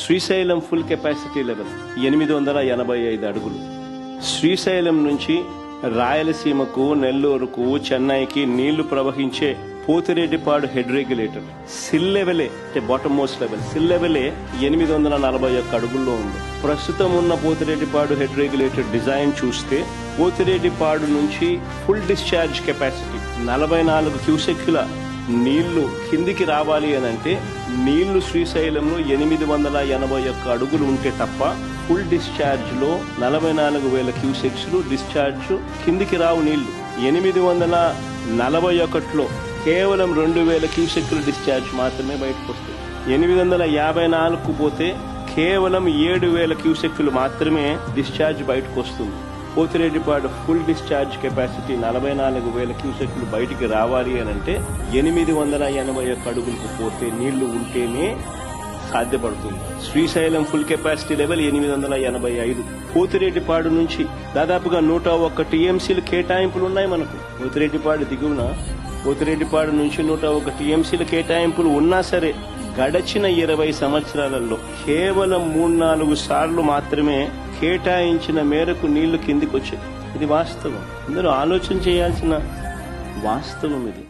Srisailam full capacity level ఎనిమిది వందల ఎనభై ఐదు అడుగులు. శ్రీశైలం నుంచి రాయలసీమకు నెల్లూరుకు చెన్నైకి నీళ్ళు ప్రవహించే పోతిరెడ్డిపాడు హెడ్ రెగ్యులేటర్. సిల్ లెవెలే అంటే బాటమ్ మోస్ట్ లెవెల్ సిల్ లెవెలే ఎనిమిది వందల నలభై ఒక్క అడుగుల్లో ఉంది. ప్రస్తుతం ఉన్న పోతిరెడ్డిపాడు హెడ్ రెగ్యులేటర్ డిజైన్ చూస్తే పోతిరెడ్డిపాడు నుంచి ఫుల్ డిశ్చార్జ్ కెపాసిటీ నలభై నాలుగు క్యూసెక్యుల నీళ్ళు కిందికి రావాలి అని అంటే నీళ్ళు శ్రీశైలంలో ఎనిమిది వందల ఎనభై ఒక్క అడుగులు ఉంటే తప్ప ఫుల్ డిశ్చార్జ్లో నలభై నాలుగు వేల క్యూసెక్స్లు డిశ్చార్జ్ కిందికి రావు నీళ్ళు. ఎనిమిది వందల నలభై ఒకటిలో కేవలం రెండు వేల క్యూసెక్లు డిశ్చార్జ్ మాత్రమే బయటకు వస్తాయి. ఎనిమిది వందల యాభై నాలుగుకు పోతే కేవలం ఏడు వేల క్యూసెక్లు మాత్రమే డిశ్చార్జ్ బయటకు వస్తుంది. పోతిరెడ్డిపాడు ఫుల్ డిశ్చార్జ్ కెపాసిటీ నలభై నాలుగు వేల క్యూసెక్లు బయటికి రావాలి అని అంటే ఎనిమిది వందల ఎనభై ఒక్క అడుగులకు పోతే నీళ్ళు ఉంటేనే సాధ్యపడుతుంది. శ్రీశైలం ఫుల్ కెపాసిటీ లెవెల్ ఎనిమిది వందల ఎనభై ఐదు. పోతిరెడ్డిపాడు నుంచి దాదాపుగా నూట ఒక్క టీఎంసీలు కేటాయింపులు ఉన్నాయి మనకు. పోతిరెడ్డిపాడు దిగువన పోతిరెడ్డిపాడు నుంచి నూట ఒక టీఎంసీల కేటాయింపులు ఉన్నా సరే గడచిన ఇరవై సంవత్సరాలలో కేవలం మూడు నాలుగు సార్లు మాత్రమే కేటాయించిన మేరకు నీళ్ళు కిందికి వచ్చాయి ఇది వాస్తవం. అందరూ ఆలోచన చేయాల్సిన వాస్తవం ఇది.